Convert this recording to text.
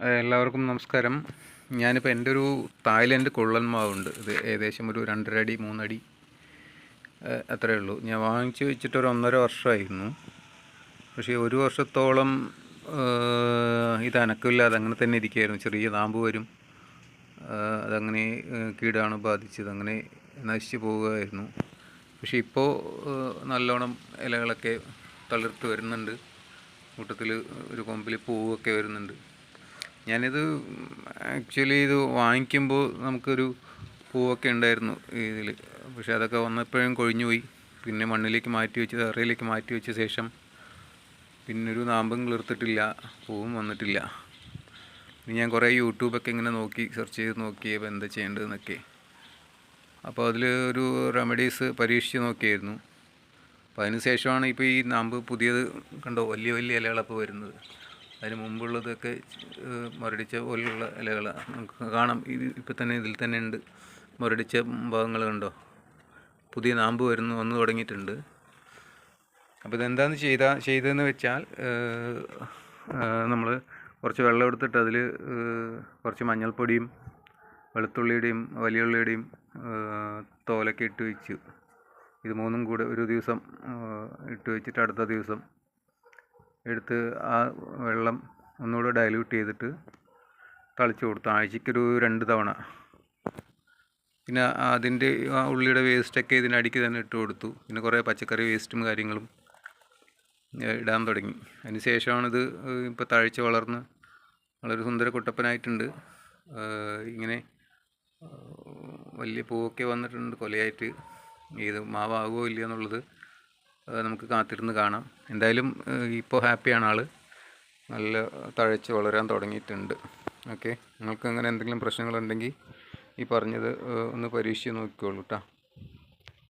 എല്ലാവർക്കും നമസ്കാരം. ഞാനിപ്പോൾ എന്റെ ഒരു തായ്ലൻഡ് കൊള്ളന്മാവുണ്ട് മാവുണ്ട്. ഇത് ഏകദേശം ഒരു രണ്ടര അടി മൂന്നടി അത്രയേ ഉള്ളൂ. ഞാൻ വാങ്ങിച്ച് വെച്ചിട്ട് ഒരു ഒന്നര വർഷമായിരുന്നു. പക്ഷേ ഒരു വർഷത്തോളം ഇത് അനക്കമില്ലാതെ അങ്ങനെ തന്നെ ഇരിക്കുകയായിരുന്നു. ചെറിയ നാമ്പ് വരും. അതങ്ങനെ കീടാണു ബാധിച്ചത്. അങ്ങനെ നശിച്ചു പോവുകയായിരുന്നു പക്ഷേ ഇപ്പോൾ നല്ലോണം ഇലകളൊക്കെ തളിർത്ത് വരുന്നുണ്ട്. കൂട്ടത്തിൽ ഒരു കൊമ്പിൽ പൂവൊക്കെ വരുന്നുണ്ട്. ഞാനിത് ആക്ച്വലി ഇത് വാങ്ങിക്കുമ്പോൾ നമുക്കൊരു പൂവൊക്കെ ഉണ്ടായിരുന്നു ഇതിൽ. പക്ഷേ അതൊക്കെ വന്നപ്പോഴും കൊഴിഞ്ഞു പോയി. പിന്നെ മണ്ണിലേക്ക് മാറ്റി വെച്ച് തറയിലേക്ക് മാറ്റി വെച്ച ശേഷം പിന്നെ ഒരു നാമ്പും കിളിർത്തിട്ടില്ല പൂവും വന്നിട്ടില്ല. ഇനി ഞാൻ കുറേ യൂട്യൂബൊക്കെ ഇങ്ങനെ നോക്കി സെർച്ച് ചെയ്ത് നോക്കിയപ്പോൾ എന്താ ചെയ്യേണ്ടതെന്നൊക്കെ. അപ്പോൾ അതിൽ ഒരു റെമഡീസ് പരീക്ഷിച്ച് നോക്കിയായിരുന്നു. അപ്പോൾ അതിന് ശേഷമാണ് ഇപ്പോൾ ഈ നാമ്പ് പുതിയത് കണ്ടോ വലിയ വലിയ ഇലകളപ്പോൾ വരുന്നത്. അതിന് മുമ്പുള്ളതൊക്കെ മരടിച്ച പോലെയുള്ള ഇലകൾ നമുക്ക് കാണാം. ഇത് ഇപ്പം തന്നെ ഇതിൽ തന്നെ ഉണ്ട്. മുരടിച്ച ഭാഗങ്ങൾ കണ്ടോ? പുതിയ നാമ്പ് വരുന്നു വന്നു തുടങ്ങിയിട്ടുണ്ട്. അപ്പോൾ ഇതെന്താന്ന് ചെയ്ത ചെയ്തതെന്ന് വെച്ചാൽ നമ്മൾ കുറച്ച് വെള്ളം എടുത്തിട്ട് അതിൽ കുറച്ച് മഞ്ഞൾപ്പൊടിയും വെളുത്തുള്ളിയുടെയും വലിയ ഉള്ളിയുടെയും തോലൊക്കെ ഇട്ട് വെച്ചു. ഇത് മൂന്നും കൂടെ ഒരു ദിവസം ഇട്ട് വെച്ചിട്ട് അടുത്ത ദിവസം എടുത്ത് ആ വെള്ളം ഒന്നുകൂടെ ഡൈല്യൂട്ട് ചെയ്തിട്ട് തളിച്ച് കൊടുത്തു ആഴ്ചയ്ക്കൊരു രണ്ട് തവണ. പിന്നെ അതിന്റെ ആ ഉള്ളിയുടെ വേസ്റ്റൊക്കെ ഇതിനടിക്ക് തന്നെ ഇട്ട് കൊടുത്തു. പിന്നെ കുറേ പച്ചക്കറി വേസ്റ്റും കാര്യങ്ങളും ഇടാൻ തുടങ്ങി. അതിന് ശേഷമാണിത് ഇപ്പോൾ തഴച്ച് വളർന്ന് വളരെ സുന്ദര കുട്ടപ്പനായിട്ടുണ്ട്. ഇങ്ങനെ വലിയ പൂവൊക്കെ വന്നിട്ടുണ്ട്. കൊലയായിട്ട്. ഇത് മാവാകുമോ ഇല്ലയോ എന്നുള്ളത് നമുക്ക് കാത്തിരുന്ന് കാണാം. എന്തായാലും ഇപ്പോൾ ഹാപ്പിയാണ് ആൾ നല്ല തഴച്ച് വളരാൻ തുടങ്ങിയിട്ടുണ്ട്. ഓക്കെ. നിങ്ങൾക്ക് അങ്ങനെ എന്തെങ്കിലും പ്രശ്നങ്ങളുണ്ടെങ്കിൽ ഈ പറഞ്ഞത് ഒന്ന് പരീക്ഷിച്ച് നോക്കിക്കോളൂ കേട്ടോ